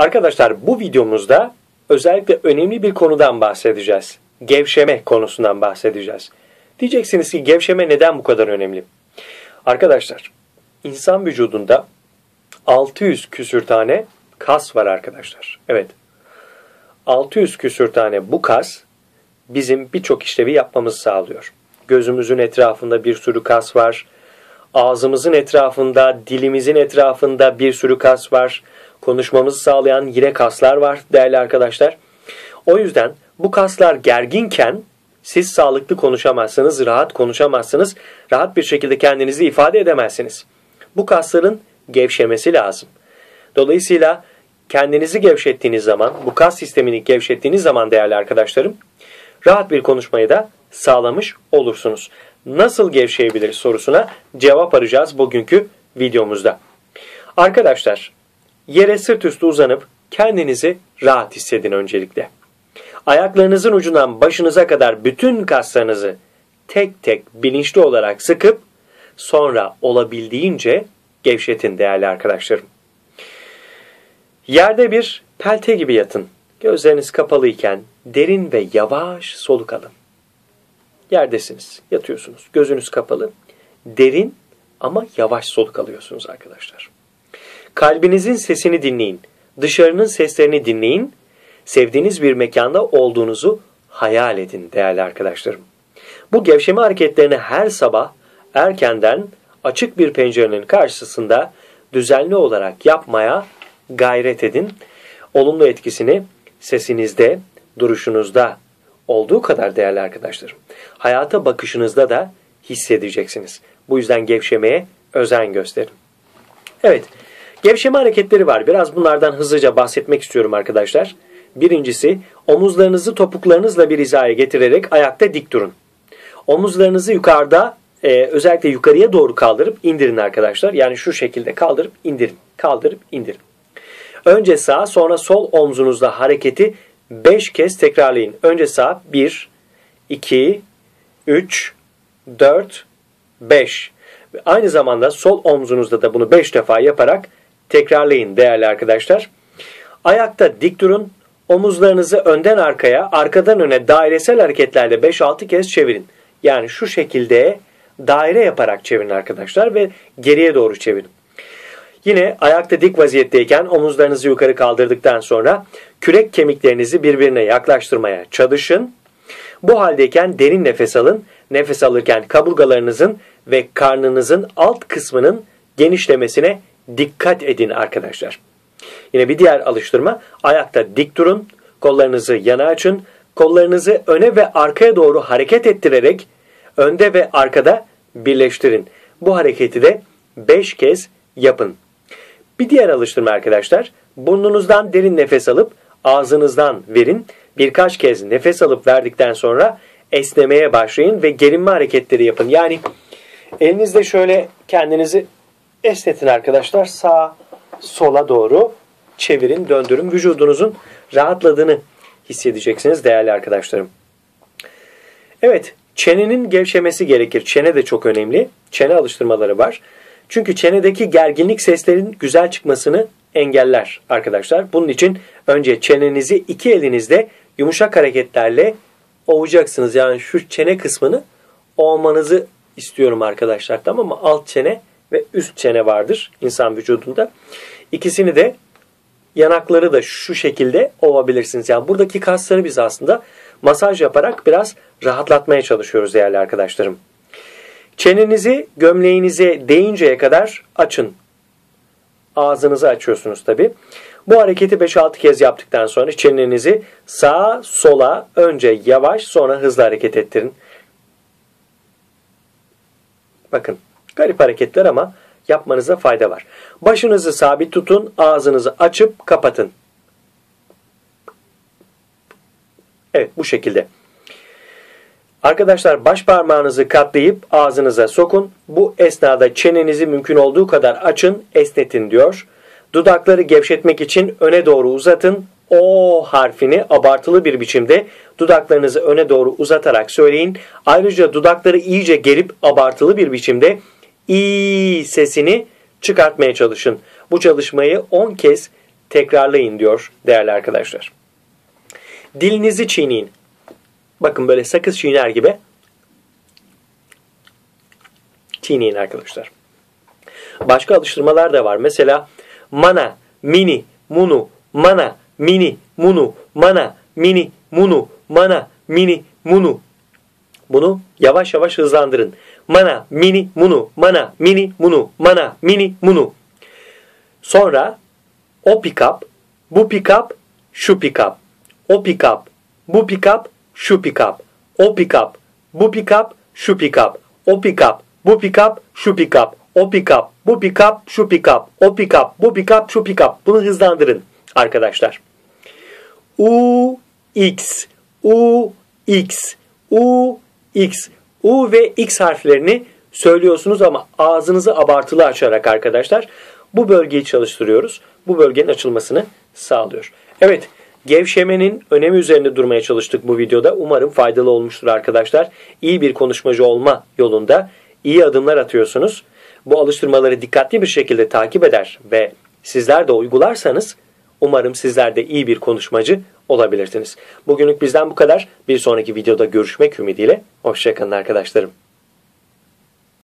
Arkadaşlar bu videomuzda özellikle önemli bir konudan bahsedeceğiz. Gevşeme konusundan bahsedeceğiz. Diyeceksiniz ki gevşeme neden bu kadar önemli? Arkadaşlar insan vücudunda 600 küsür tane kas var arkadaşlar. Evet 600 küsür tane bu kas bizim birçok işlevi yapmamızı sağlıyor. Gözümüzün etrafında bir sürü kas var. Ağzımızın etrafında, dilimizin etrafında bir sürü kas var. Konuşmamızı sağlayan yine kaslar var değerli arkadaşlar. O yüzden bu kaslar gerginken siz sağlıklı konuşamazsınız, rahat konuşamazsınız, rahat bir şekilde kendinizi ifade edemezsiniz. Bu kasların gevşemesi lazım. Dolayısıyla kendinizi gevşettiğiniz zaman, bu kas sistemini gevşettiğiniz zaman değerli arkadaşlarım, rahat bir konuşmayı da sağlamış olursunuz. Nasıl gevşeyebiliriz sorusuna cevap arayacağız bugünkü videomuzda. Arkadaşlar, yere sırt üstü uzanıp kendinizi rahat hissedin öncelikle. Ayaklarınızın ucundan başınıza kadar bütün kaslarınızı tek tek bilinçli olarak sıkıp sonra olabildiğince gevşetin değerli arkadaşlarım. Yerde bir pelte gibi yatın. Gözleriniz kapalıyken derin ve yavaş soluk alın. Yerdesiniz, yatıyorsunuz. Gözünüz kapalı. Derin ama yavaş soluk alıyorsunuz arkadaşlar. Kalbinizin sesini dinleyin. Dışarının seslerini dinleyin. Sevdiğiniz bir mekanda olduğunuzu hayal edin değerli arkadaşlarım. Bu gevşeme hareketlerini her sabah erkenden açık bir pencerenin karşısında düzenli olarak yapmaya gayret edin. Olumlu etkisini sesinizde, duruşunuzda olduğu kadar değerli arkadaşlarım. Hayata bakışınızda da hissedeceksiniz. Bu yüzden gevşemeye özen gösterin. Evet, gevşeme hareketleri var. Biraz bunlardan hızlıca bahsetmek istiyorum arkadaşlar. Birincisi, omuzlarınızı topuklarınızla bir hizaya getirerek ayakta dik durun. Omuzlarınızı yukarıda, e, özellikle yukarıya doğru kaldırıp indirin arkadaşlar. Yani şu şekilde kaldırıp indirin, kaldırıp indirin. Önce sağ sonra sol omzunuzla hareketi 5 kez tekrarlayın. Önce sağ 1, 2, 3, 4, 5. Aynı zamanda sol omzunuzda da bunu 5 defa yaparak tekrarlayın değerli arkadaşlar. Ayakta dik durun. Omuzlarınızı önden arkaya, arkadan öne dairesel hareketlerle 5-6 kez çevirin. Yani şu şekilde daire yaparak çevirin arkadaşlar ve geriye doğru çevirin. Yine ayakta dik vaziyetteyken omuzlarınızı yukarı kaldırdıktan sonra kürek kemiklerinizi birbirine yaklaştırmaya çalışın. Bu haldeyken derin nefes alın. Nefes alırken kaburgalarınızın ve karnınızın alt kısmının genişlemesine dikkat edin arkadaşlar. Yine bir diğer alıştırma ayakta dik durun. Kollarınızı yana açın. Kollarınızı öne ve arkaya doğru hareket ettirerek önde ve arkada birleştirin. Bu hareketi de 5 kez yapın. Bir diğer alıştırma arkadaşlar. Burnunuzdan derin nefes alıp ağzınızdan verin. Birkaç kez nefes alıp verdikten sonra esnemeye başlayın ve gerinme hareketleri yapın. Yani elinizde şöyle kendinizi esnetin arkadaşlar. Sağ sola doğru çevirin, döndürün. Vücudunuzun rahatladığını hissedeceksiniz değerli arkadaşlarım. Evet, çenenin gevşemesi gerekir. Çene de çok önemli. Çene alıştırmaları var. Çünkü çenedeki gerginlik seslerin güzel çıkmasını engeller arkadaşlar. Bunun için önce çenenizi iki elinizde yumuşak hareketlerle ovacaksınız. Yani şu çene kısmını ovmanızı istiyorum arkadaşlar. Tamam mı? Alt çene ve üst çene vardır insan vücudunda. İkisini de yanakları da şu şekilde ovabilirsiniz. Yani buradaki kasları biz aslında masaj yaparak biraz rahatlatmaya çalışıyoruz değerli arkadaşlarım. Çenenizi gömleğinize değinceye kadar açın. Ağzınızı açıyorsunuz tabi. Bu hareketi 5-6 kez yaptıktan sonra çenenizi sağa sola önce yavaş sonra hızlı hareket ettirin. Bakın garip hareketler ama yapmanıza fayda var. Başınızı sabit tutun, ağzınızı açıp kapatın. Evet bu şekilde. Arkadaşlar baş parmağınızı katlayıp ağzınıza sokun. Bu esnada çenenizi mümkün olduğu kadar açın, esnetin diyor. Dudakları gevşetmek için öne doğru uzatın. O harfini abartılı bir biçimde dudaklarınızı öne doğru uzatarak söyleyin. Ayrıca dudakları iyice gerip abartılı bir biçimde i sesini çıkartmaya çalışın. Bu çalışmayı 10 kez tekrarlayın diyor değerli arkadaşlar. Dilinizi çiğneyin. Bakın böyle sakız çiğner gibi çiğneyin arkadaşlar. Başka alıştırmalar da var. Mesela mana, mini, munu, mana, mini, munu, mana, mini, munu, mana, mini, munu. Bunu yavaş yavaş hızlandırın. Mana, mini, munu, mana, mini, munu, mana, mini, munu. Sonra o pick up, bu pick up, şu pick up. O pick up, bu pick up, şu pick up. O pick up, bu pick up, şu pick up. O pick up, bu pick up, şu pick up. O pick up, bu pick up, şu pick up. O pick up, bu pick up, şu pick up. Bunu hızlandırın arkadaşlar. U, X, U, X, U, X. U ve X harflerini söylüyorsunuz ama ağzınızı abartılı açarak arkadaşlar. Bu bölgeyi çalıştırıyoruz. Bu bölgenin açılmasını sağlıyor. Evet, gevşemenin önemi üzerinde durmaya çalıştık bu videoda. Umarım faydalı olmuştur arkadaşlar. İyi bir konuşmacı olma yolunda iyi adımlar atıyorsunuz. Bu alıştırmaları dikkatli bir şekilde takip eder ve sizler de uygularsanız umarım sizler de iyi bir konuşmacı olabilirsiniz. Bugünlük bizden bu kadar. Bir sonraki videoda görüşmek ümidiyle. Hoşçakalın arkadaşlarım.